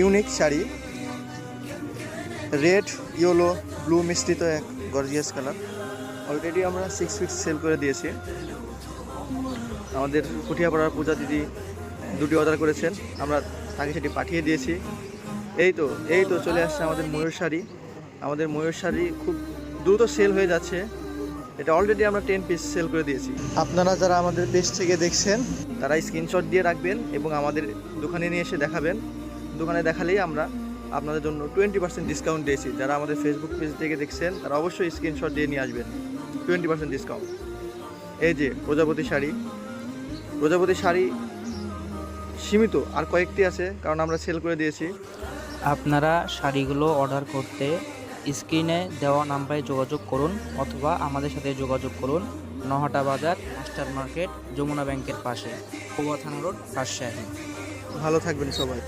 Unique sari. Red yellow blue মিশ্রিত এক gorgeous colour already আমরা সিক্স ফিট সেল করে দিয়েছি। আমাদের পুঠিয়াপাড়ার পূজা দিদি দুটি অর্ডার করেছেন। আমরা তাকে সেটি পাঠিয়ে দিয়েছি। এই তো এই তো চলে আসছে আমাদের ময়ূর শাড়ি। আমাদের ময়ূর শাড়ি খুব দ্রুত সেল হয়ে যাচ্ছে। এটা অলরেডি আমরা টেন পিস সেল করে দিয়েছি। আপনারা যারা আমাদের পেজ থেকে দেখছেন তারা স্ক্রিনশট দিয়ে রাখবেন এবং আমাদের দোকানে নিয়ে এসে দেখাবেন। দোকানে দেখালেই আমরা আপনাদের জন্য টোয়েন্টি পার্সেন্ট ডিসকাউন্ট দিয়েছি। যারা আমাদের ফেসবুক পেজ থেকে দেখছেন তারা অবশ্যই স্ক্রিনশট দিয়ে নিয়ে আসবেন। টোয়েন্টি পার্সেন্ট ডিসকাউন্ট এই যে প্রজাপতি শাড়ি। প্রজাপতি শাড়ি সীমিত আর কয়েকটি আছে কারণ আমরা সেল করে দিয়েছি। আপনারা শাড়িগুলো অর্ডার করতে স্ক্রিনে দেওয়া নাম্বারে যোগাযোগ করুন অথবা আমাদের সাথে যোগাযোগ করুন নহটা বাজার মাস্টার মার্কেট যমুনা ব্যাংকের পাশে। পৌয়া থানা রোড রাজশাহী ভালো থাকবেন সবাই।